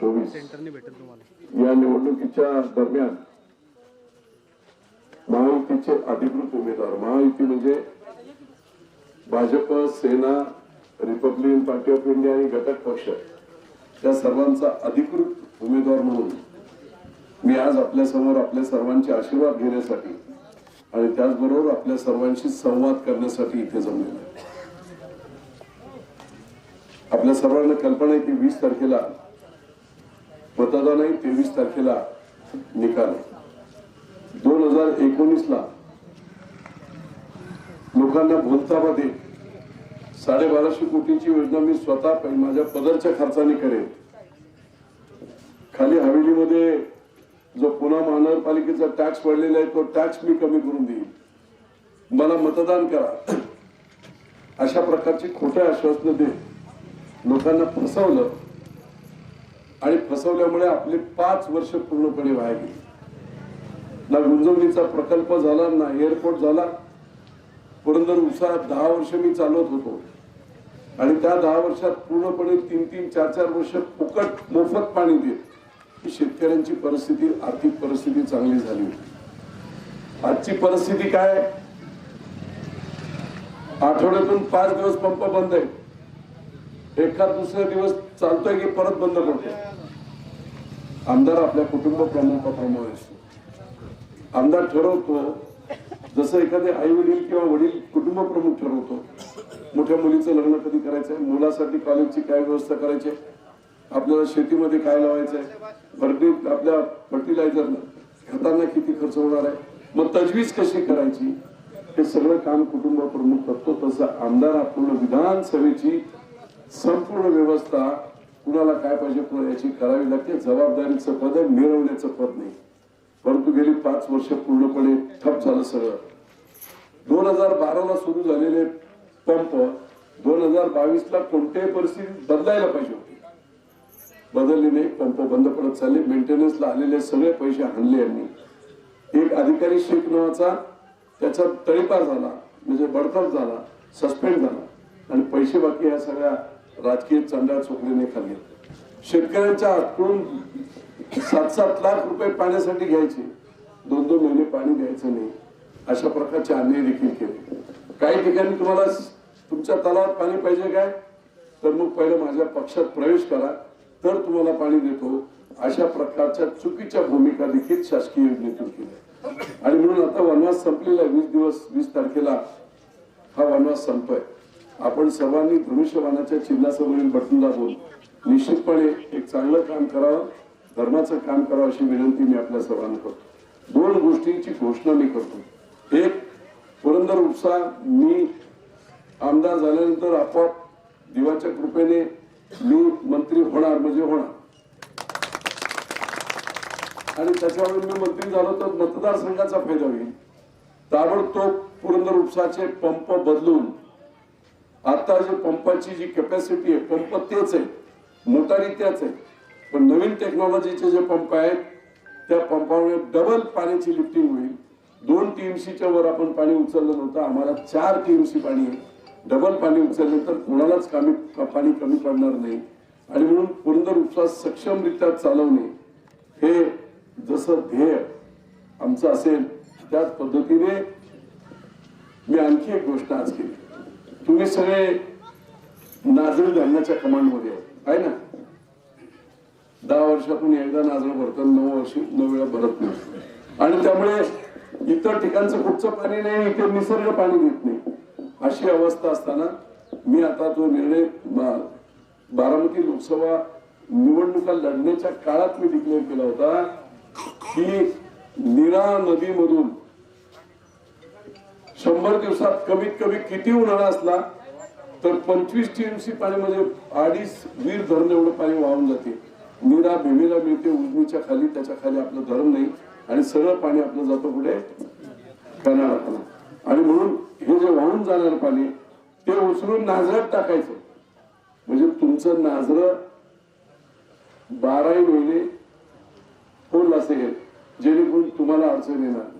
चोवीस. या निवडणुकीच्या दरम्यान महायुतीचे अधिकृत उमेदवार महायुती म्हणजे Bhajap Sena Republican Party of India आणि घटक पक्ष या सर्वांचा अधिकृत उमेदवार म्हणून मी आज आपल्यासमोर आपल्या सर्वांचे आशीर्वाद घेण्यासाठी आणि त्याचबरोबर आपल्या सर्वांशी संवाद करण्यासाठी इथे जमलेलो आहे. आपल्या सर्वांना कल्पना आहे की वीस तारखेला मतदान आहे तेवीस तारखेला निकाल दोन हजार एकोणीस ला लोकांना भूलतामध्ये साडेबाराशे कोटीची योजना मी स्वतः माझ्या पदरच्या खर्चाने करेन. खाली हवेलीमध्ये जो पुन्हा महानगरपालिकेचा टॅक्स पडलेला आहे तो टॅक्स मी कमी करून देईन. मला मतदान करा. अशा प्रकारची खोटे आश्वासनं देत लोकांना फसवलं. आणि फसवल्यामुळे आपले पाच वर्ष पूर्णपणे वाया गेली. ना गुंजवणीचा प्रकल्प झाला ना एअरपोर्ट झाला. पुरंदर उसा दहा वर्ष मी चालवत होतो. आणि त्या दहा वर्षात पूर्णपणे तीन तीन चार चार वर्ष फुकट मोफत पाणी देत ही शेतकऱ्यांची परिस्थिती आर्थिक परिस्थिती चांगली झाली होती. आजची परिस्थिती काय? आठवड्यातून पाच दिवस पंप बंद आहे. एखाद दुसरे दिवस चालतोय की परत बंद पडतो आमदार आपल्या कुटुंब प्रमुखाप्रमाणे असतो आमदार ठरवतो जसं एखादे आई वडील किंवा वडील कुटुंब प्रमुख ठरवतो. मोठ्या मुलीचं लग्न कधी करायचंय? मुलासाठी कॉलेजची काय व्यवस्था करायची? आहे, आपल्याला शेतीमध्ये काय लावायचंय? फर्टी आपल्या फर्टिलायझर खतांना किती खर्च होणार आहे? मग तजवीज कशी करायची? हे सगळं काम कुटुंब प्रमुख करतो. तसं आमदार पूर्ण विधानसभेची संपूर्ण व्यवस्था कुणाला काय पाहिजे कुणाला याची करावी लागते जबाबदारीचं पद मिळवण्याचं पद नाही. परंतु गेली पाच वर्ष पूर्णपणे ठप झालं सगळं. दोन हजार बाराला सुरू झालेले पंप दोन हजार बावीसला कोणत्याही परिस्थितीत बदलायला पाहिजे होते. बदलले नाही पंप बंद पडत चालले मेंटेनन्सला आलेले सगळे पैसे आणले यांनी. एक अधिकारी शेख नावाचा त्याचा तळीपार झाला म्हणजे बडतर्फ झाला सस्पेंड झाला. आणि पैसे बाकी या सगळ्या राजकीय चांडाळ चोकरीने खाल्ले शेतकऱ्यांच्या हातून सात सात लाख रुपये पाण्यासाठी घ्यायचे. दोन दोन महिने पाणी द्यायचं नाही. अशा प्रकारचे अन्याय देखील केले. काही ठिकाणी तुम्हाला तुमच्या तलावात पाणी पाहिजे काय? तर मग पहिलं माझ्या पक्षात प्रवेश करा. तर तुम्हाला पाणी देतो. अशा प्रकारच्या चुकीच्या भूमिका देखील शासकीय योजनेतून केल्या. आणि म्हणून आता वनवास संपलेला वीस दिवस वीस तारखेला हा वनवास संपतोय. आपण सर्वांनी धनुष्यबाणाच्या चिन्हासमोरील बटन दाबून निश्चितपणे एक चांगलं काम करावं धर्माचं काम करावं अशी विनंती मी आपल्या सर्वांना करतो. दोन गोष्टींची घोषणा मी करतो. एक पुरंदर उपसा मी आमदार झाल्यानंतर आपोआप देवाच्या कृपेने मी मंत्री होणार म्हणजे होणार. आणि त्याच्यावर मी मंत्री झालो तर मतदारसंघाचा फायदा होईल. ताबडतोब पुरंदर उपसाचे पंप बदलून आता जे पंपाची जी कॅपॅसिटी आहे पंप तेच आहे मोटारी त्याच आहे. पण नवीन टेक्नॉलॉजीचे जे पंप आहेत त्या पंपामुळे डबल पाण्याची लिफ्टिंग होईल. दोन टीएमसीच्या वर आपण पाणी उचललं नव्हतं आम्हाला चार टीएमसी पाणी आहे. डबल पाणी उचललं तर कोणालाच कमी पाणी कमी पडणार नाही. आणि म्हणून पुरंदर उपसा सक्षमरित्या चालवणे हे जसं ध्येय आमचं असेल त्याच पद्धतीने मी आणखी एक गोष्ट आज केली. तुम्ही सगळे नाजळ धरण्याच्या कमांडमध्ये आहे ना? दहा वर्षातून एकदा नाजळ भरतात नऊ वर्षी नऊ वेळा भरत नाही. आणि त्यामुळे इतर ठिकाणचं कुठचं पाणी नाही इथे निसर्ग पाणी देत नाही. अशी अवस्था असताना मी आता तो निर्णय बारामती लोकसभा निवडणुका लढण्याच्या काळात मी डिक्लेअर केला होता की नीरा नदीमधून शंभर दिवसात कमीत कमी किती उन्हाळा असला तर पंचवीस टीएमसी पाणी म्हणजे अडीच वीर धरण एवढं पाणी वाहून जाते. नीरा भीमीला मिळते उजनीच्या खाली त्याच्याखाली आपलं धरण नाही आणि सगळं पाणी आपलं जातं पुढे कर्नाटकाला आणि म्हणून हे जे वाहून जाणार पाणी ते उचलून नाजरात टाकायचं. म्हणजे तुमचं नाजर बाराही महिने फुल असेल जेणेकरून तुम्हाला अडचण येणार नाही.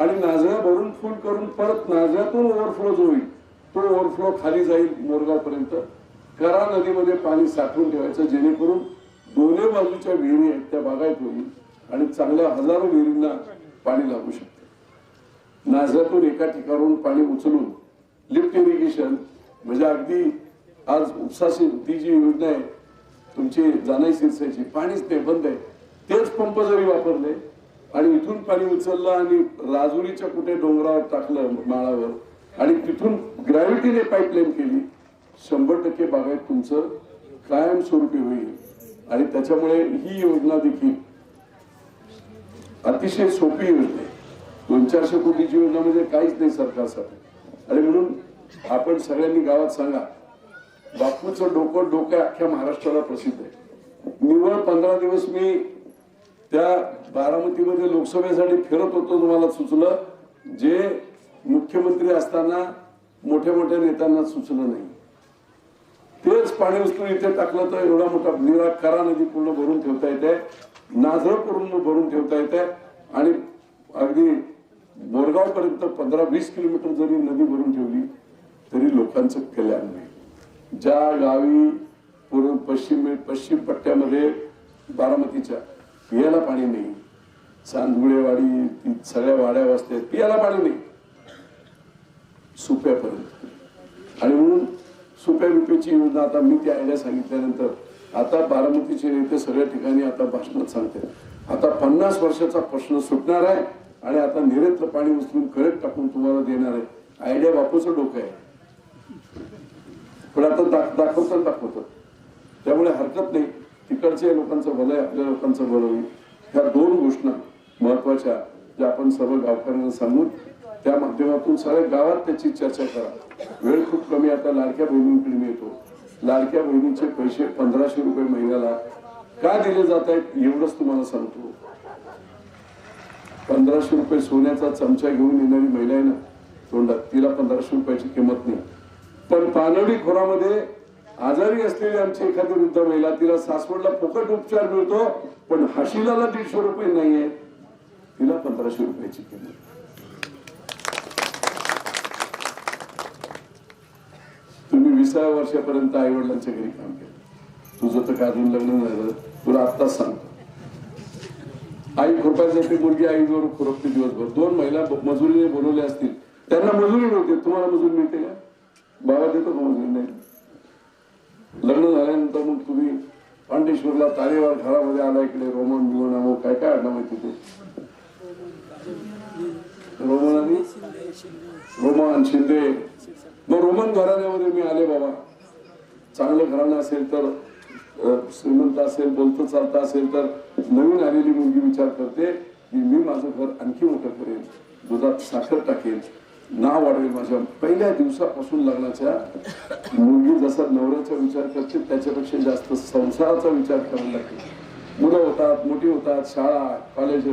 आणि नाजळ्या भरून फुल करून परत नाजळ्यातून ओव्हरफ्लो जो होईल तो ओव्हरफ्लो खाली जाईल मोरगावपर्यंत. करा नदीमध्ये पाणी साठवून ठेवायचं जेणेकरून दोन्ही बाजूच्या विहिरी आहेत त्या बागायत होईल आणि चांगल्या हजारो विहिरींना पाणी लागू शकते. नाझ्यातून एका ठिकाणून पाणी उचलून लिफ्ट इरिगेशन म्हणजे अगदी आज उपसाशी ती जी योजना आहे तुमची जाणाई शिरसाची पाणीच ते बंद आहे. तेच पंप जरी वापरले आणि इथून पाणी उचललं आणि राजुरीच्या कुठे डोंगरावर टाकलं माळावर आणि तिथून ग्रॅव्हिटीने पाईपलाईन केली शंभर टक्के बागायत तुमचं कायमस्वरूपी होईल. आणि त्याच्यामुळे ही योजना देखील अतिशय सोपी योजना आहे. दोन चारशे कोटीची योजना म्हणजे काहीच नाही सरकारसाठी. आणि म्हणून आपण सगळ्यांनी गावात सांगा बापूचं डोकं डोकं अख्ख्या महाराष्ट्राला प्रसिद्ध आहे. निव्वळ पंधरा दिवस मी त्या बारामतीमध्ये लोकसभेसाठी फिरत होतो तुम्हाला सुचलं जे मुख्यमंत्री असताना मोठ्या मोठ्या नेत्यांना सुचलं नाही. तेच पाणी उचलून इथे टाकलं तर एवढा मोठा निरा करा नदी पूर्ण भरून ठेवता येते नाझर पूर्ण भरून ठेवता येते आणि अगदी बोरगाव पर्यंत पंधरा वीस किलोमीटर जरी नदी भरून ठेवली तरी लोकांचं कल्याण नाही. ज्या गावी पूर्व पश्चिम पश्चिम पट्ट्यामध्ये बारामतीच्या पियाला पाणी नाही. चांदगुळेवाडी सगळ्या वाड्या वस्त्या पियाला पाणी नाही. सुप्यापर्यंत. आणि म्हणून सुप्या रुपयाची योजना आता मी ती आयडिया सांगितल्यानंतर आता बारामतीचे नेते सगळ्या ठिकाणी आता भाषणात सांगते आता पन्नास वर्षाचा प्रश्न सुटणार आहे आणि आता निरेतलं पाणी उचलून करेक्ट टाकून तुम्हाला देणार आहे. आयडिया बापूचं डोकं आहे. पण आता दाख दाखवतात दाखवतात त्यामुळे हरकत नाही. तिकडच्या लोकांचं भलं आहे आपल्या लोकांचं भलं होईल. ह्या दोन घोषणा महत्त्वाच्या ज्या आपण सर्व गावकऱ्यांना सांगून त्या माध्यमातून सगळ्या गावात त्याची चर्चा करा. वेळ खूप कमी आता लाडक्या बहिणींकडे मिळतो लाडक्या बहिणीचे पैसे पंधराशे रुपये महिन्याला का दिले जात आहेत एवढंच तुम्हाला सांगतो. पंधराशे रुपये सोन्याचा चमचा घेऊन येणारी महिला आहे ना तोंडात तिला पंधराशे रुपयाची किंमत नाही. पण पानवडी खोरामध्ये आजारी असलेली आमची एखादी वृद्ध महिला तिला सासवडला फुकट उपचार मिळतो पण हशिलाला दीडशे रुपये नाहीये. तिला पंधराशे रुपयाची किंमत. तुम्ही विसाव्या वर्षापर्यंत आई वडिलांच्या घरी काम केलं. तुझं तर काय अजून लग्न झालं. तुला आत्ताच सांगतो. आई खुरपायसाठी मुलगी आईवर खुरपते दिवसभर. दोन महिला मजुरीने बोलवल्या असतील. त्यांना मजुरी नव्हती. तुम्हाला मजुरी मिळते का? बाबा देतो का मजुरी? नाही. तुम्ही पांडेश्वरला तारेवार घरामध्ये आला इकडे रोमन बिमन अमो काय काय आडनाव आहे तिथे रोमन आणि रोमन शिंदे. मग रोमन घराण्यामध्ये मी आले बाबा. चांगलं घराणं असेल तर श्रीमंत असेल बोलतं चालतं असेल तर नवीन आलेली मुलगी विचार करते की मी माझं घर आणखी मोठं करेन. दुधात साखर टाकेल नाव वाढवेल माझ्या. पहिल्या दिवसापासून लग्नाच्या मुलगी जसा नवऱ्याचा विचार करते त्याच्यापेक्षा जास्त संसाराचा विचार करायला लागते. मुलं होतात मोठी होतात शाळा कॉलेज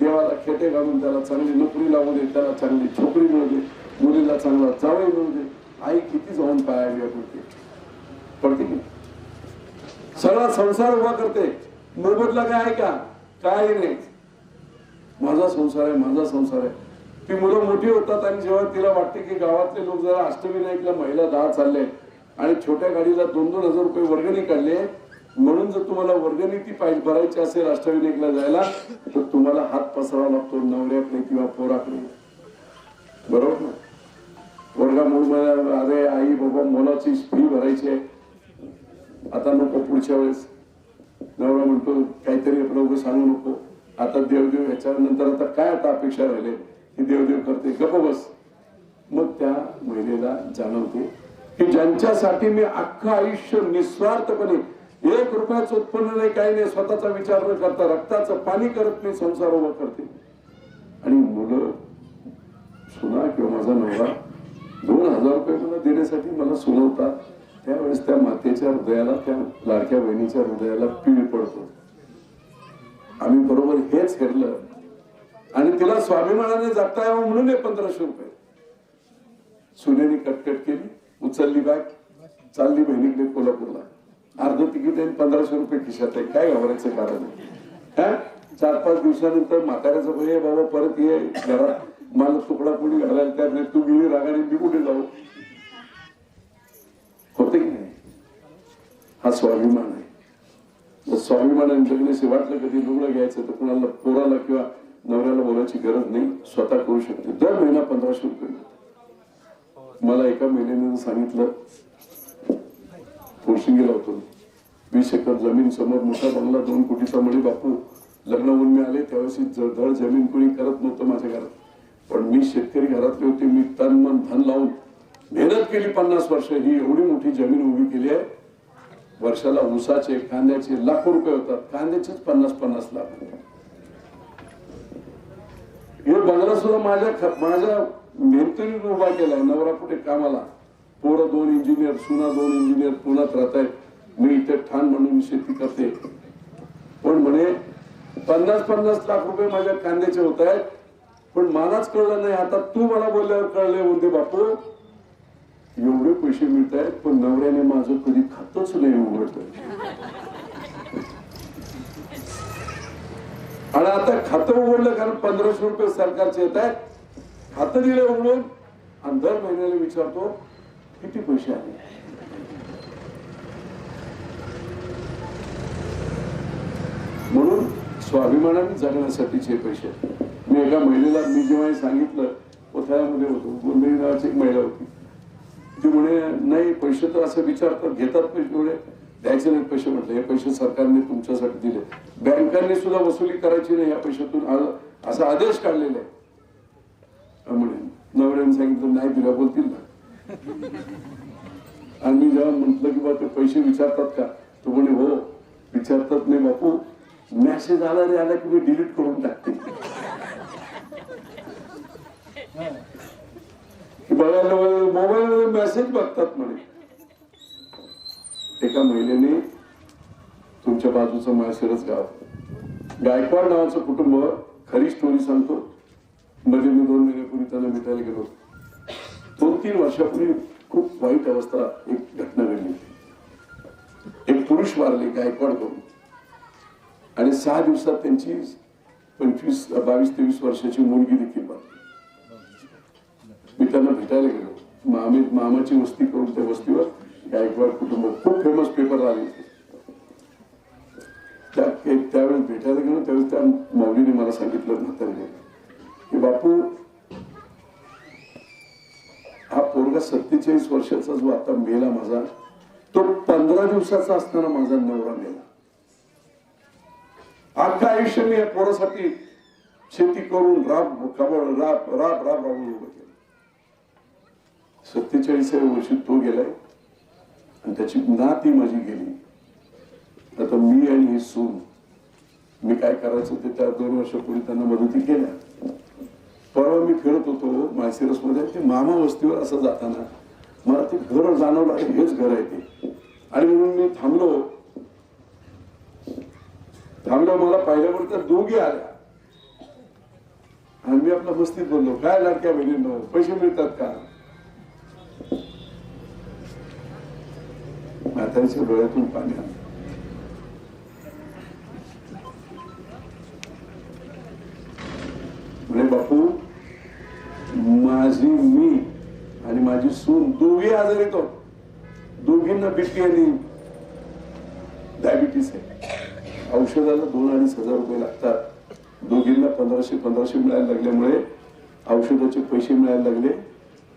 देवाला खेटे घालून त्याला चांगली नोकरी लावू दे त्याला चांगली छोकरी मिळू दे मुलीला चांगला जावई मिळू दे. आई किती जाऊन पायावी पडते. पडते की सगळा संसार उभा करते. मोबदला काय आहे का? काय नाही. माझा संसार आहे माझा संसार आहे. ती मुलं मोठी होतात आणि जेव्हा तिला वाटते की गावातले लोक जरा अष्टविनायकला महिला दहा चालले आणि छोट्या गाडीला दोन दोन हजार रुपये वर्गणी काढले म्हणून जर तुम्हाला वर्गणी ती पाहिजे भरायची असेल अष्टविनायकला जायला तर तुम्हाला हात पसरावा लागतो नवऱ्याकडे किंवा पोराकडे बरोबर ना? वर्गा अरे आई बाबा मुलाची फी भरायची आहे. आता नको पुढच्या वेळेस. नवरा म्हणतो काहीतरी आपलं सांगू नको. आता देवदेव ह्याच्यानंतर आता काय आता अपेक्षा राहिले? ही देवदेव करते. गप बस मग त्या महिलेला जाणवते की ज्यांच्यासाठी मी अख्खं आयुष्य निस्वार्थपणे एक रुपयाचं उत्पन्न नाही काही नाही स्वतःचा विचार न करता रक्ताचं पाणी करत नाही संसार उभा करते. आणि मुलं सुना किंवा माझा नवरा दोन हजार रुपये मला देण्यासाठी मला सुनवतात. त्यावेळेस त्या मातेच्या हृदयाला त्या लाडक्या बहिणीच्या हृदयाला पीळ पडतो. आम्ही बरोबर हेच हेरलं. आणि तिला स्वाभिमानाने जगता यावं म्हणून हे पंधराशे रुपये. सुनेने कटकट केली उचलली बॅग चालली बहिणीकडे कोल्हापूरला. अर्ध तिकीट आहे पंधराशे रुपये खिशात आहे काय घाबरायचं कारण आहे? हा? चार पाच दिवसानंतर म्हाताऱ्याचं भय बाबा परत ये घरात मला तुकडा पुढे घालायला तयार नाही तू गेली रागाने मी कुठे जाऊ? होते की नाही? हा स्वाभिमान आहे. स्वाभिमानाने जगण्याशी वाटलं कधी रुग्ण घ्यायचं तर कुणाला पोराला किंवा नवऱ्याला बोलायची गरज नाही स्वतः करू शकते. दर महिना पंधराशे रुपये मला एका महिन्याने सांगितलं पोशिंगेला होतो वीस एकर जमीन समोर मोठा बंगला दोन कोटीचा म्हणे बापू. लग्न होऊन मी आले त्यावेळेस जळधळ जमीन कोणी करत नव्हतं माझ्या घरात. पण मी शेतकरी घरातले होते मी तन मन धन लावून मेहनत केली पन्नास वर्ष. ही एवढी मोठी जमीन उभी केली आहे. वर्षाला ऊसाचे कांद्याचे लाखो रुपये होतात. कांद्याचेच पन्नास पन्नास लाख. हे बंगला सुद्धा माझ्या माझ्या मेहनतीने उभा केलाय नवरा कुठे कामाला? पोरं दोन इंजिनियर सुना दोन इंजिनियर पुण्यात राहत आहेत मी इथे ठाण म्हणून शेती करते. पण म्हणे पन्नास पन्नास लाख रुपये माझ्या कांद्याचे होत आहेत पण मलाच कळलं नाही. आता तू मला बोलल्यावर कळले होते बापू. एवढे पैसे मिळत आहेत पण नवऱ्याने माझं कधी खातच नाही उघडत आणि आता खातं उघडलं कारण पंधराशे रुपये सरकारचे येत आहेत. खातं दिलं उघडून आणि दर महिन्याला विचारतो किती पैसे आले? म्हणून स्वाभिमानाने जगण्यासाठीचे पैसे मी एका महिलेला मी जेव्हा सांगितलं कोथळ्यामध्ये होतो. गुरमेरी नावाची एक महिला होती. ती म्हणे नाही पैसे तर असं विचारतात घेतात पैसे एवढे. द्यायचे नाही पैसे म्हटले. हे पैसे सरकारने तुमच्यासाठी दिले. बँकांनी सुद्धा वसुली करायची नाही या पैशातून. असा आदेश काढलेला आहे. म्हणे नवऱ्याने सांगितलं नाही दिला बोलतील ना. आणि मी जेव्हा म्हंटल की बा ते पैसे विचारतात का? तो म्हणे हो विचारतात नाही बापू. मेसेज आला रे आला की मी डिलीट करून टाकते. बघायला मोबाईल मेसेज बघतात म्हणे. एका महिलेने तुमच्या बाजूचं माळशिरस गाव. गायकवाड नावाचं कुटुंब खरी स्टोरी सांगतो. मध्ये मी दोन महिन्यापूर्वी त्यांना भेटायला गेलो दोन तीन वर्षापूर्वी खूप वाईट अवस्था एक घटना घडली एक पुरुष वारले गायकवाड करून आणि सहा दिवसात त्यांची पंचवीस बावीस तेवीस वर्षाची मुलगी देखील मी त्यांना भेटायला गेलो. मामे मामाची वस्ती करून त्या वस्तीवर गायकवाड कुटुंब खूप फेमस पेपर आले होते त्या त्यावेळेस भेटायला गेलो त्यावेळेस त्या माऊलीने मला सांगितलं म्हातारीने की बापू हा पोरगा सत्तेचाळीस वर्षाचा जो आता मेला माझा तो पंधरा दिवसाचा असताना माझा नवरा मेला अख्खा आयुष्य मी या पोरासाठी शेती करून राब राब राब राब राबून उभं केलं सत्तेचाळीसाव्या वर्षी तो गेलाय आणि त्याची नाती माझी गेली. आता मी आणि ही सून मी काय करायचं ते त्या दोन वर्षापूर्वी त्यांना मदती केल्या. परवा मी फिरत होतो मायसिरसमध्ये ते मामा वस्तीवर असं जाताना. मला ते घर जाणवलं अरे हेच घर आहे ते. आणि म्हणून मी थांबलो. थांबलो मला पाहिल्यावर त्या दोघी आल्या. आणि मी आपल्या मस्तीत बोललो काय लाडक्या बहिणींनो पैसे मिळतात का? म्हातारीच्या डोळ्यातून पाणी आलं. म्हणे बापू माझी मी आणि माझी सून दोघी आजारी तो हो. दोघींना बीपी आणि डायबिटीस आहे. औषधाला दोन अडीच हजार रुपये लागतात. दोघींना पंधराशे पंधराशे मिळायला लागल्यामुळे औषधाचे पैसे मिळायला लागले.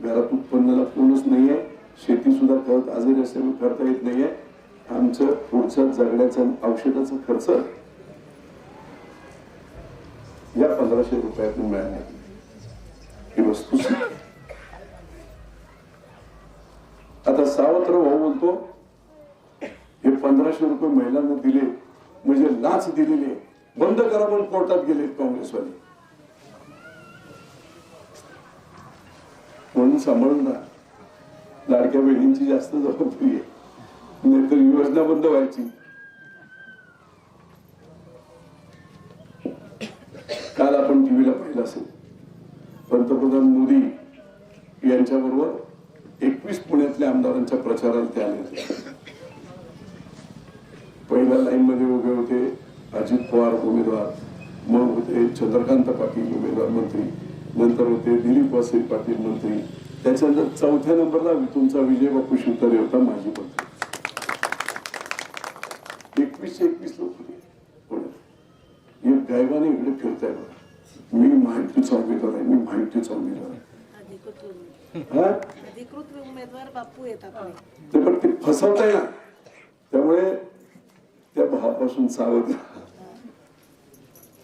घरात उत्पन्नाला कोणच नाहीये. शेती सुद्धा करत आजारी असल्यामुळे करता येत नाहीये. आमचं पुढचं जगण्याचा औषधाचा खर्च या पंधराशे रुपयातून मिळाला ही वस्तू. आता सावत्र भाऊ बोलतो हे पंधराशे रुपये महिलांना दिले म्हणजे लाच दिलेली बंद करा पण कोर्टात गेले काँग्रेसवाले. म्हणून सांभाळून राहा. लाडक्या बहिणींची जास्त जबाबदारी आहे. नाहीतर योजना बंद व्हायची. काल आपण टीव्हीला पाहिलं असेल. पंतप्रधान मोदी यांच्याबरोबर एकवीस पुण्यातल्या आमदारांच्या प्रचाराला ते आले होते. पहिल्या लाईन मध्ये उभे होते अजित पवार उमेदवार मग होते चंद्रकांत पाटील उमेदवार मंत्री नंतर होते दिलीप वसई पाटील मंत्री त्याच्यानंतर चौथ्या नंबरला तुमचा विजय बापू शिवतारे होता माजी मंत्री. एकवीस वीस एकवीस लोक होते. गायबाने इकडे फिरताय बघा. मी माहितीचा उमेदवार आहे मी माहितीचा उमेदवार आहे. हा. ते पण ते फसवताय ना. त्यामुळे त्या भावापासून सावध.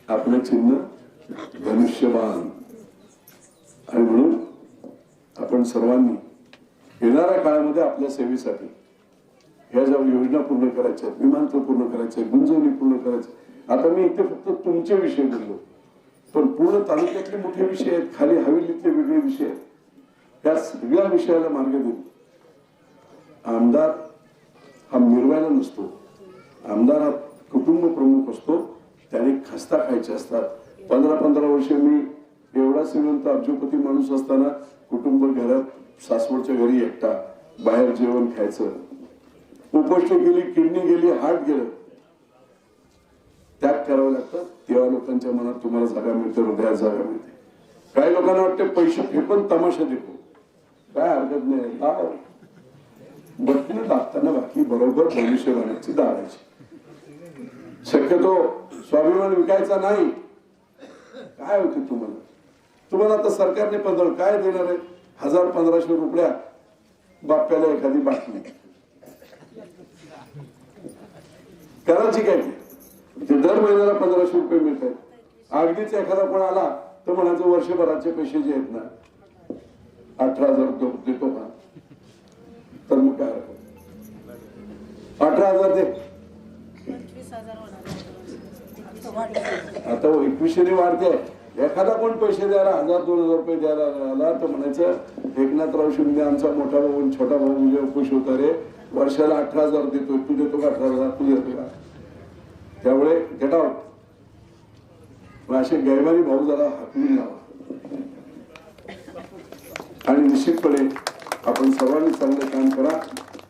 आपलं चिन्ह धनुष्यबाण आणि म्हणून आपण सर्वांनी येणाऱ्या काळामध्ये आपल्या सेवेसाठी ह्या ज्या योजना पूर्ण करायच्या आहेत विमानतळ पूर्ण करायचं आहे गुंजवणी पूर्ण करायचं आता मी इथे फक्त तुमचे विषय बोललो. पण पूर्ण तालुक्यातले मोठे विषय आहेत खाली हवेलीतले वेगळे विषय आहेत. या सगळ्या विषयाला मार्ग देऊ आमदार हा मिरवायला नसतो. आमदार हा कुटुंब प्रमुख असतो. त्याने खस्ता खायचे असतात. पंधरा पंधरा वर्ष मी एवढा श्रीमंत अब्जोपती माणूस असताना कुटुंब घरात सासवडच्या घरी एकटा बाहेर जेवण खायचं. उपष्ट गेली किडनी गेली हार्ट गेलं. त्याग करावं लागतं. तेव्हा लोकांच्या मनात तुम्हाला जागा मिळते हृदयात जागा मिळते. काही लोकांना वाटते पैसे फेकून तमाशा देतो. काय हरकत नाही. लाव. बटणं दाबताना बाकी बरोबर भविष्यवाण्याची दाबायची शक्यतो स्वाभिमान विकायचा नाही. काय होते तुम्हाला? तुम्हाला आता सरकारने पंधरा काय देणार आहे? हजार पंधराशे रुपया बाप्याला एखादी बातमी. करायची काय ती? ते दर महिन्याला पंधराशे रुपये मिळत आहेत अगदीच एखादा कोण आला तर म्हणायचं वर्षभराचे पैसे जे आहेत ना अठरा हजार देतो का? तर मग काय? अठरा हजार दे. आता एकविशेने वाढते. एखादा कोण पैसे द्यायला हजार दोन हजार रुपये द्यायला आला तर म्हणायचं एकनाथराव शिंदे आमचा मोठा भाऊ छोटा भाऊ म्हणजे खुश होता रे. वर्षाला अठरा हजार देतोय. तू देतो का अठरा हजार? तू देतो का? त्यामुळे गेट आउट असे गैमानी भाऊ जरा हाकलून लावा. आणि निश्चितपणे आपण सर्वांनी चांगलं काम करा.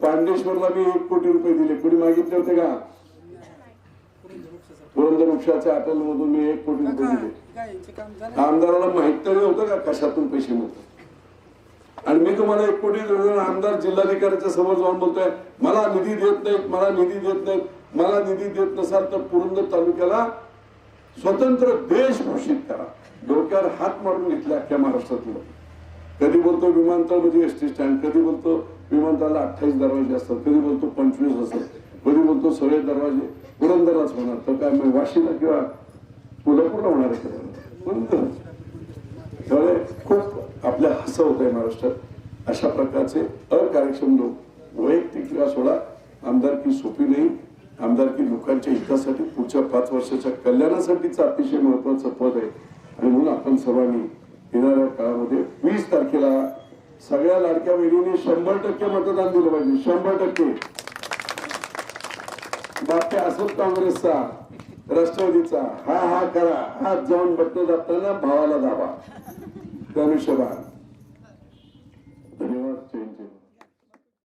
पांडेश्वरला मी एक कोटी रुपये दिले. कुणी मागितले होते का? पुरंदर वृक्षाच्या अटल मधून मी एक कोटी रुपये दिले. आमदाराला माहीत तरी होतं का कशातून पैसे मिळतात. आणि मी तुम्हाला एक कोटी आमदार जिल्हाधिकाऱ्याच्या समोर जाऊन बोलतोय मला निधी देत नाहीत मला निधी देत नाहीत मला निधी देत नसाल तर पुरंदर तालुक्याला स्वतंत्र देश घोषित करा. डोक्यावर हात मारून घेतले अख्ख्या महाराष्ट्रातलं. कधी बोलतो विमानतळ म्हणजे एस टी स्टँड कधी बोलतो विमानतळाला अठ्ठावीस दरवाजे असतात कधी बोलतो पंचवीस असतात कधी बोलतो सगळे दरवाजे. पुरंदरच होणार. तर काय मग वाशीला किंवा कोल्हापूरला होणार आहे त्यामुळे खूप आपल्या हसं होत आहे महाराष्ट्रात. अशा प्रकारचे अकार्यक्षम लोक वैयक्तिक किंवा सोडा आमदारकी सोपी नाही आमदारकी लोकांच्या हितासाठी पुढच्या पाच वर्षाच्या कल्याणासाठीच अतिशय महत्वाचं पद आहे. आणि म्हणून आपण सर्वांनी येणाऱ्या काळामध्ये वीस तारखेला सगळ्या लाडक्या बहिणीने शंभर टक्के मतदान दिलं पाहिजे. शंभर टक्के. बाकी असोच काँग्रेसचा राष्ट्रवादीचा. हा हा करा. हात जाऊन बटन दाबताना भावाला दाबा. धनुष्यबाण. धन्यवाद